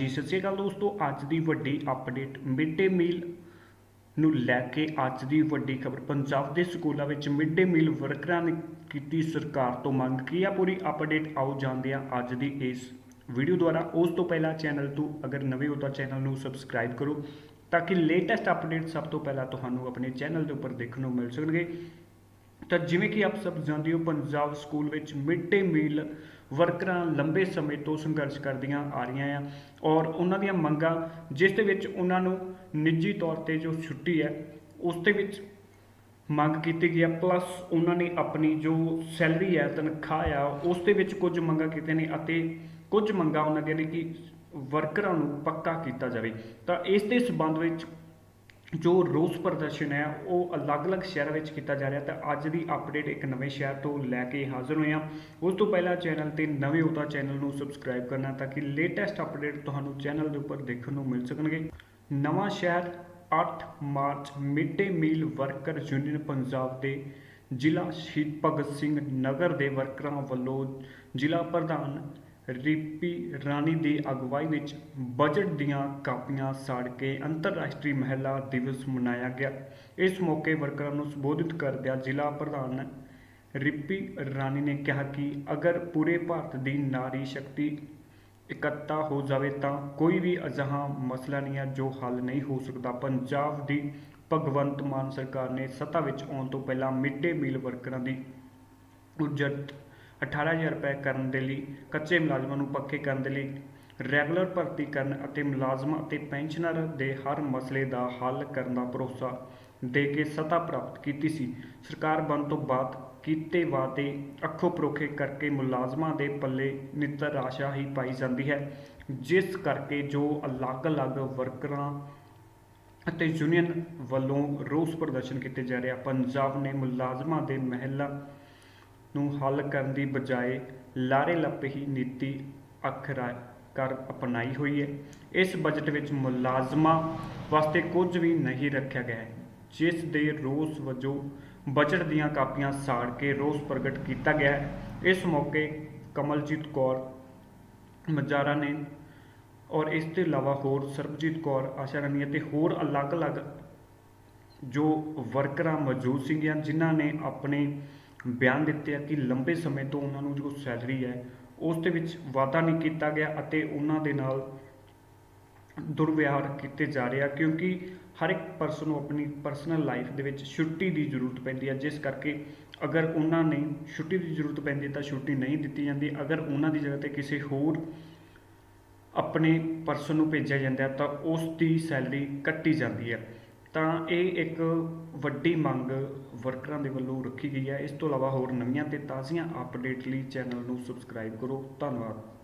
ਹਾਂਜੀ ਸਤਿ ਸ਼੍ਰੀ ਅਕਾਲ ਦੋਸਤੋ, ਅੱਜ ਦੀ ਵੱਡੀ ਅਪਡੇਟ ਮਿਡ ਡੇ ਮੀਲ ਨੂੰ ਲੈ ਕੇ ਅੱਜ ਦੀ ਵੱਡੀ ਖਬਰ। ਪੰਜਾਬ ਦੇ ਸਕੂਲਾਂ ਵਿੱਚ ਮਿਡ ਡੇ ਮੀਲ ਵਰਕਰਾਂ ਨੇ ਕੀਤੀ ਸਰਕਾਰ ਤੋਂ ਮੰਗ। ਕੀ ਆ ਪੂਰੀ ਅਪਡੇਟ ਆਓ ਜਾਣਦੇ ਹਾਂ ਅੱਜ ਦੀ ਇਸ ਵੀਡੀਓ ਦੁਆਰਾ। ਉਸ ਤੋਂ ਪਹਿਲਾਂ ਚੈਨਲ ਤੋਂ ਅਗਰ ਨਵੇਂ ਹੋ ਤਾਂ ਚੈਨਲ ਨੂੰ ਸਬਸਕ੍ਰਾਈਬ ਕਰੋ ਤਾਂ ਕਿ ਲੇਟੈਸਟ ਅਪਡੇਟ ਸਭ ਤੋਂ ਪਹਿਲਾਂ ਤੁਹਾਨੂੰ ਆਪਣੇ ਚੈਨਲ ਦੇ ਉੱਪਰ ਦੇਖਣ ਨੂੰ ਮਿਲ ਸਕਣਗੇ। ਤਾਂ ਜਿਵੇਂ ਕਿ ਆਪ ਸਭ ਜਾਣਦੇ ਹੋ, ਪੰਜਾਬ ਸਕੂਲ ਵਿੱਚ ਮਿਡ ਡੇ ਮੀਲ ਵਰਕਰਾਂ ਲੰਬੇ ਸਮੇਂ ਤੋਂ ਸੰਘਰਸ਼ ਕਰਦੀਆਂ ਆ ਰਹੀਆਂ ਆ ਔਰ ਉਹਨਾਂ ਦੀਆਂ ਮੰਗਾਂ, ਜਿਸ ਦੇ ਵਿੱਚ ਉਹਨਾਂ ਨੂੰ ਨਿੱਜੀ ਤੌਰ ਤੇ ਜੋ ਛੁੱਟੀ ਹੈ, ਉਸ ਦੇ ਵਿੱਚ ਮੰਗ ਕੀਤੀ ਗਈ ਹੈ ਪਲੱਸ ਉਹਨਾਂ ਨੇ ਆਪਣੀ ਜੋ ਸੈਲਰੀ ਹੈ, ਤਨਖਾਹ ਆ, ਉਸ ਦੇ ਵਿੱਚ ਕੁਝ ਮੰਗਾਂ ਕੀਤੀਆਂ ਨੇ ਅਤੇ ਕੁਝ ਮੰਗਾਂ ਉਹਨਾਂ ਦੀਆਂ ਨੇ ਕਿ ਵਰਕਰਾਂ ਨੂੰ ਪੱਕਾ ਕੀਤਾ ਜਾਵੇ। ਤਾਂ ਇਸ ਦੇ ਸਬੰਧ ਵਿੱਚ ਜੋ ਰੋਸ ਪ੍ਰਦਰਸ਼ਨ ਹੈ, ਉਹ ਅਲੱਗ-ਅਲੱਗ ਸ਼ਹਿਰਾਂ ਵਿੱਚ ਕੀਤਾ ਜਾ ਰਿਹਾ ਤਾਂ ਅੱਜ ਦੀ ਅਪਡੇਟ ਇੱਕ ਨਵੇਂ ਸ਼ਹਿਰ ਤੋਂ ਲੈ ਕੇ ਹਾਜ਼ਰ ਹੋਏ ਹਾਂ। ਉਸ ਤੋਂ ਪਹਿਲਾਂ ਚੈਨਲ ਤੇ ਨਵੇਂ ਹੋ ਤਾਂ ਚੈਨਲ ਨੂੰ ਸਬਸਕ੍ਰਾਈਬ ਕਰਨਾ ਤਾਂ ਕਿ ਲੇਟੈਸਟ ਅਪਡੇਟ ਤੁਹਾਨੂੰ ਚੈਨਲ ਦੇ ਉੱਪਰ ਦੇਖਣ ਨੂੰ ਮਿਲ ਸਕਣਗੇ। Nawanshahr 8 March mid day meal worker union Punjab ਦੇ ਜ਼ਿਲ੍ਹਾ ਸ਼ਹੀਦ ਭਗਤ ਸਿੰਘ ਨਗਰ ਦੇ ਵਰਕਰਾਂ ਵੱਲੋਂ ਜ਼ਿਲ੍ਹਾ ਪ੍ਰਧਾਨ ਰਿਪੀ ਰਾਣੀ ਦੀ ਅਗਵਾਈ ਵਿੱਚ ਬਜਟ ਦੀਆਂ ਕਾਪੀਆਂ ਸਾੜ ਕੇ ਅੰਤਰਰਾਸ਼ਟਰੀ ਮਹਿਲਾ ਦਿਵਸ ਮਨਾਇਆ ਗਿਆ। ਇਸ ਮੌਕੇ ਵਰਕਰਾਂ ਨੂੰ ਸੰਬੋਧਿਤ ਕਰਦਿਆਂ ਜ਼ਿਲ੍ਹਾ ਪ੍ਰਧਾਨ ਰਿਪੀ ਰਾਣੀ ਨੇ ਕਿਹਾ ਕਿ ਅਗਰ ਪੂਰੇ ਭਾਰਤ ਦੀ ਨਾਰੀ ਸ਼ਕਤੀ ਇਕੱਠਾ ਹੋ ਜਾਵੇ ਤਾਂ ਕੋਈ ਵੀ ਅਜਿਹਾ ਮਸਲਾ ਨਹੀਂ ਹੈ ਜੋ ਹੱਲ ਨਹੀਂ ਹੋ ਸਕਦਾ। ਪੰਜਾਬ ਦੀ ਭਗਵੰਤ ਮਾਨ ਸਰਕਾਰ ਨੇ ਸੱਤਾ ਵਿੱਚ ਆਉਣ ਤੋਂ ਪਹਿਲਾਂ ਮਿਡ ਡੇ ਮੀਲ ਵਰਕਰਾਂ ਦੀ ਉਜਰਤ 18000 ਰੁਪਏ ਕਰਨ ਦੇ ਲਈ, ਕੱਚੇ ਮੁਲਾਜ਼ਮਾਂ ਨੂੰ ਪੱਕੇ ਕਰਨ ਦੇ ਲਈ, ਰੈਗੂਲਰ ਭਰਤੀ ਕਰਨ ਅਤੇ ਮੁਲਾਜ਼ਮਾਂ ਅਤੇ ਪੈਨਸ਼ਨਰ ਦੇ ਹਰ ਮਸਲੇ ਦਾ ਹੱਲ ਕਰਨ ਦਾ ਭਰੋਸਾ ਦੇ ਕੇ ਸੱਤਾ ਪ੍ਰਾਪਤ ਕੀਤੀ ਸੀ। ਸਰਕਾਰ ਬਣ ਤੋਂ ਬਾਅਦ ਕੀਤੇ ਵਾਅਦੇ ਅੱਖੋਂ ਪਰੋਖੇ ਕਰਕੇ ਮੁਲਾਜ਼ਮਾਂ ਦੇ ਪੱਲੇ ਨਿੱਤਰ ਆਸ਼ਾ ਹੀ ਪਾਈ ਜਾਂਦੀ ਹੈ, ਜਿਸ ਕਰਕੇ ਜੋ ਅਲੱਗ-ਅਲੱਗ ਵਰਕਰਾਂ ਅਤੇ ਯੂਨੀਅਨ ਵੱਲੋਂ ਰੋਸ ਪ੍ਰਦਰਸ਼ਨ ਕੀਤੇ ਜਾ ਰਿਹਾ ਪੰਜਾਬ ਨੇ ਮੁਲਾਜ਼ਮਾਂ ਦੇ ਮਹਿਲਾ ਨੂੰ ਹੱਲ ਕਰਨ ਦੀ ਬਜਾਏ ਲਾਰੇ ਲੱਪੇ ਹੀ ਨੀਤੀ ਅਖਰਾ ਕਰ ਅਪਣਾਈ ਹੋਈ ਹੈ। ਇਸ ਬਜਟ ਵਿੱਚ ਮੁਲਾਜ਼ਮਾਂ ਵਾਸਤੇ ਕੁਝ ਵੀ ਨਹੀਂ ਰੱਖਿਆ ਗਿਆ ਹੈ, ਜਿਸ ਦੇ ਰੋਸ ਵਜੋਂ ਬਜਟ ਦੀਆਂ ਕਾਪੀਆਂ ਸਾੜ ਕੇ ਰੋਸ ਪ੍ਰਗਟ ਕੀਤਾ ਗਿਆ ਹੈ। ਇਸ ਮੌਕੇ ਕਮਲਜੀਤ ਕੌਰ ਮਜਾਰਾ ਨੇ ਔਰ ਇਸ ਤੋਂ ਇਲਾਵਾ ਹੋਰ ਸਰਬਜੀਤ ਕੌਰ, ਆਸ਼ਾ ਰਾਣੀ ਅਤੇ ਹੋਰ ਅਲੱਗ-ਅਲੱਗ ਜੋ ਵਰਕਰਾਂ ਮੌਜੂਦ ਸੀਗੀਆਂ, ਜਿਨ੍ਹਾਂ ਨੇ ਆਪਣੇ ਬਿਆਨ ਦਿੱਤੇ ਆ ਕਿ ਲੰਬੇ ਸਮੇਂ ਤੋਂ ਉਹਨਾਂ ਨੂੰ ਜੋ ਸੈਲਰੀ ਹੈ, ਉਸ ਦੇ ਵਿੱਚ ਵਾਧਾ ਨਹੀਂ ਕੀਤਾ ਗਿਆ ਅਤੇ ਉਹਨਾਂ ਦੇ ਨਾਲ ਦੁਰਵਿਵਹਾਰ ਕੀਤੇ ਜਾ ਰਿਹਾ ਕਿਉਂਕਿ ਹਰ ਇੱਕ ਪਰਸਨ ਨੂੰ ਆਪਣੀ ਪਰਸਨਲ ਲਾਈਫ ਦੇ ਵਿੱਚ ਛੁੱਟੀ ਦੀ ਜ਼ਰੂਰਤ ਪੈਂਦੀ ਹੈ ਜਿਸ ਕਰਕੇ ਅਗਰ ਉਹਨਾਂ ਨੇ ਛੁੱਟੀ ਦੀ ਜ਼ਰੂਰਤ ਪੈਂਦੀ ਤਾਂ ਛੁੱਟੀ ਨਹੀਂ ਦਿੱਤੀ ਜਾਂਦੀ। ਅਗਰ ਉਹਨਾਂ ਦੀ ਜਗ੍ਹਾ ਤੇ ਕਿਸੇ ਹੋਰ ਆਪਣੇ ਪਰਸਨ ਨੂੰ ਭੇਜਿਆ ਜਾਂਦਾ ਤਾਂ ਉਸ ਦੀ ਸੈਲਰੀ ਕੱਟੀ ਜਾਂਦੀ ਹੈ। ਤਾਂ ਇਹ ਇੱਕ ਵੱਡੀ ਮੰਗ ਵਰਕਰਾਂ ਦੇ ਵੱਲੋਂ ਰੱਖੀ ਗਈ ਹੈ। ਇਸ ਤੋਂ ਇਲਾਵਾ ਹੋਰ ਨਵੀਆਂ ਤੇ ਤਾਜ਼ੀਆਂ ਅਪਡੇਟ ਲਈ ਚੈਨਲ ਨੂੰ ਸਬਸਕ੍ਰਾਈਬ ਕਰੋ। ਧੰਨਵਾਦ।